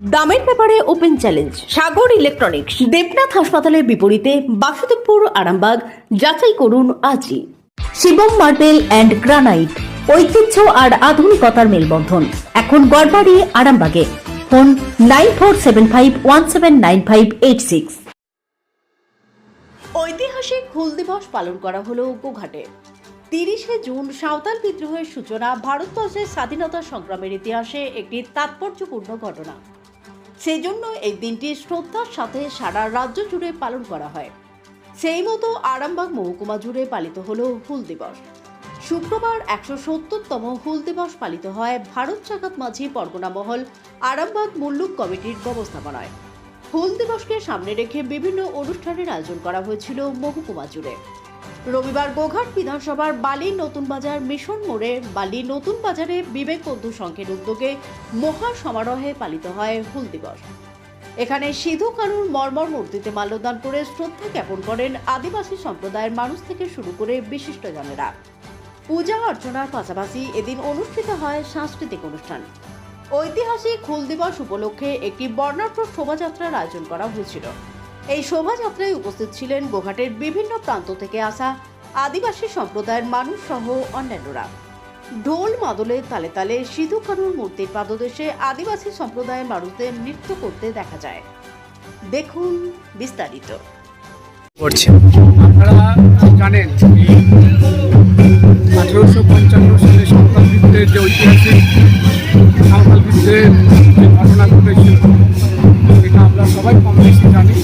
দামের ব্যাপারে open challenge, Sagar electronics, Debnath হাসপাতালের বিপরীতে বাসুদেবপুর, আরামবাগ, যাচাই করুন আজই। শিবম মার্বেল অ্যান্ড গ্রানাইট, ঐতিহ্য আর আধুনিকতার মেলবন্ধন। এখন গড়বাড়ি, আরামবাগে। Phone nine four seven five one seven nine five eight six. ঐতিহাসিক হুল দিবস পালন করা হলো গোঘাটে। তিরিশে জুন সাঁওতাল বিদ্রোহের সূচনা ভারতবর্ষের স্বাধীনতা সংগ্রামের ইতিহাসে একটি তাৎপর্যপূর্ণ ঘটনা। সেই জন্য এই দিনটি শ্রদ্ধার সাথে সারা রাজ্য জুড়ে পালন করা হয়। সেই মতো আরামবাগ মহকুমা জুড়ে পালিত হল হুল দিবস। শুক্রবার একশো সত্তরতম হুল দিবস পালিত হয় ভারত জাগাত মাঝি পরগনা মহল আরামবাগ মুল্লুক কমিটির ব্যবস্থাপনায়। হুল দিবসকে সামনে রেখে বিভিন্ন অনুষ্ঠানের আয়োজন করা হয়েছিল মহকুমা জুড়ে। রবিবার গোঘাট বিধানসভার বালি নতুন বাজার মিশন মোড়ে বালি নতুন বাজারে বিবেক বন্ধু সংঘের উদ্যোগে মহা সমারোহে পালিত হয় হুল দিবস। এখানে সিধু কানুর মর্মর মূর্তিতে মাল্যদান করে শ্রদ্ধা জ্ঞাপন করেন আদিবাসী সম্প্রদায়ের মানুষ থেকে শুরু করে বিশিষ্ট বিশিষ্টজনেরা। পূজা অর্চনার পাশাপাশি এদিন অনুষ্ঠিত হয় সাংস্কৃতিক অনুষ্ঠান। ঐতিহাসিক হুল দিবস উপলক্ষে একটি বর্ণাঢ্য শোভাযাত্রার আয়োজন করা হয়েছিল। এই শোভাযাত্রায় উপস্থিত ছিলেন গোঘাটের বিভিন্ন প্রান্ত থেকে আসা আদিবাসী সম্প্রদায়ের মানুষ সহ অন্যান্যরা। ঢোল মাদলে তালে তালে সিধু কানুর মূর্তির পাদদেশে আদিবাসী সম্প্রদায়ের মানুষদের নৃত্য করতে দেখা যায়। দেখুন বিস্তারিত। আপনারা জানেন আঠেরোশো পঞ্চান্ন সালে সাঁওতাল যে ঐতিহাসিক সাঁওতাল যে ঘটনা ঘটেছিল সেটা আমরা সবাই কম বেশি জানি।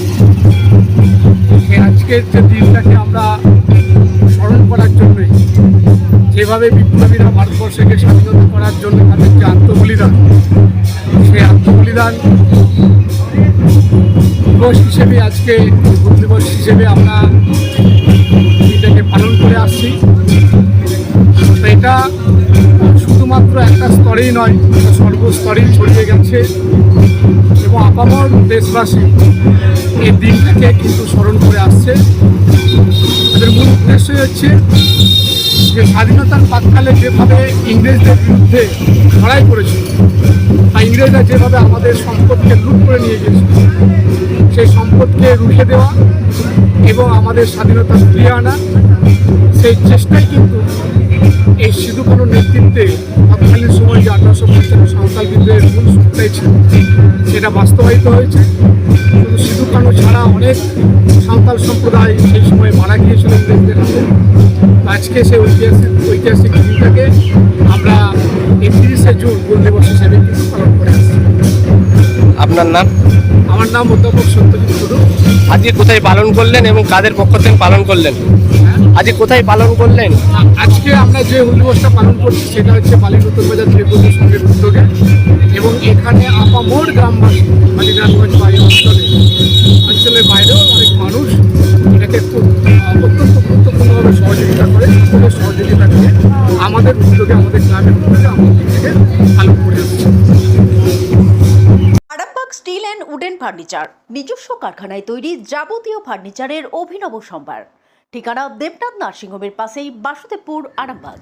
আজকের যে দিনটাকে আমরা স্মরণ করার জন্যে যেভাবে বিপ্লবীরা ভারতবর্ষকে স্বাধীনতা করার জন্য তাদের যে আত্মবলিদান, সেই আত্মবলিদান দিবস হিসেবে আজকে দিবস হিসেবে আমরা শুধুমাত্র একটা স্তরেই নয় সর্বস্তরেই ছড়িয়ে গেছে। এবং আপামর দেশবাসী এই দিনটাকে কিন্তু স্মরণ করে আসছে। তাদের মূল উদ্দেশ্যই হচ্ছে যে স্বাধীনতার প্রাককালে যেভাবে ইংরেজদের বিরুদ্ধে লড়াই করেছিল, বা ইংরেজরা যেভাবে আমাদের সম্পদকে লুট করে নিয়ে গিয়েছিল সেই সম্পদকে রুখে দেওয়া এবং আমাদের স্বাধীনতা ফিরিয়ে আনা, সেই চেষ্টাই কিন্তু এই সিধু কানুর নেতৃত্বে তৎকালীন সময় যে আঠারোশো পঞ্চান্ন সাঁওতাল বিদ্রোহের মূল সূত্রটাই ছিল, সেটা বাস্তবায়িত হয়েছে। শুধু সিধু কানু ছাড়া অনেক সাঁওতাল সম্প্রদায় সেই সময় মারা গিয়েছিল ইংরেজদের হাতে। আজকে সেই ঐতিহাসিক ঐতিহাসিক দিনটাকে আমরা একত্রিশে জুন গুণ দিবস হিসেবে কিন্তু পালন করে আসছি। আপনার নাম? আমার নাম অধ্যাপক সত্যজিৎ টুডু আজকে কোথায় পালন করলেন এবং কাদের পক্ষ থেকে পালন করলেন? আজকে কোথায় পালন করলেন? আজকে আমরা যে দিবসটা পালন করছি সেটা হচ্ছে বালি নতুন বাজার ত্রিপুরা সঙ্গের উদ্যোগে এবং এখানে আপামোর গ্রামবাসী মালিগ্রামগঞ্জ বাইরে অঞ্চলে অঞ্চলের বাইরেও অনেক মানুষ এটাকে খুব অত্যন্ত গুরুত্বপূর্ণভাবে সহযোগিতা করে সকলের সহযোগিতা নিয়ে আমাদের উদ্যোগে আমাদের গ্রামের উদ্যোগে ফার্নিচার। নিজস্ব কারখানায় তৈরি যাবতীয় ফার্নিচারের অভিনব সম্ভার। ঠিকানা দেবনাথ নার্সিংহোমের পাশেই বাসুদেবপুর আরামবাগ।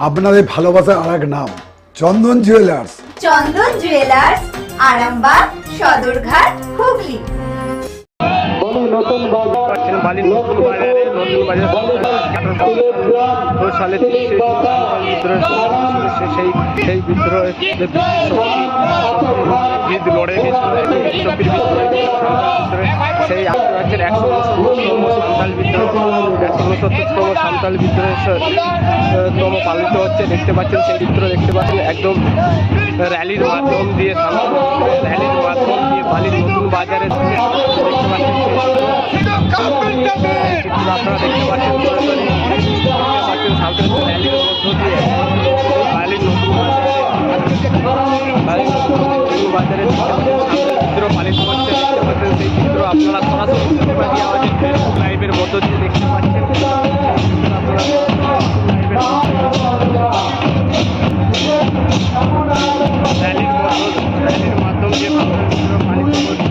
আপনাদের ভালোবাসার আর এক নাম চন্দন জুয়েলার্স চন্দন জুয়েলার্স আরামবাগ সদরঘাট হুগলি। নতুন বাজার নতুন বাজার সালে সেই বিদ্রোহে যে লড়ে গেছিল এবং বিশ্ববীর বিদ্রোহে সাঁওতাল বিদ্রোহে সেই আশি রাজ্যের একশো সাঁওতাল বিদ্রোহ, একশো উনসত্তরতম সাঁওতাল বিদ্রোহের স- তম পালিত হচ্ছে, দেখতে পাচ্ছেন সেই বিদ্রোহ, দেখতে পাচ্ছেন একদম র্যালির মাধ্যম দিয়ে র্যালির মাধ্যম দিয়ে বালির নতুন বাজারে দেখতে পাচ্ছেন আপনারা দেখতে পাচ্ছেন সাঁওতাল র্যালির মধ্য দিয়ে বাজারে বালির নতুন বাজারে দেখতে পাচ্ছেন সাঁওতাল পালিত হচ্ছে দেখতে পাচ্ছেন সেই চিত্র আওয়াজের ফেসবুক লাইভের মধ্য দিয়ে দেখতে পাচ্ছেন র্যালির মধ্য র্যালির মাধ্যম দিয়ে পালিত হচ্ছে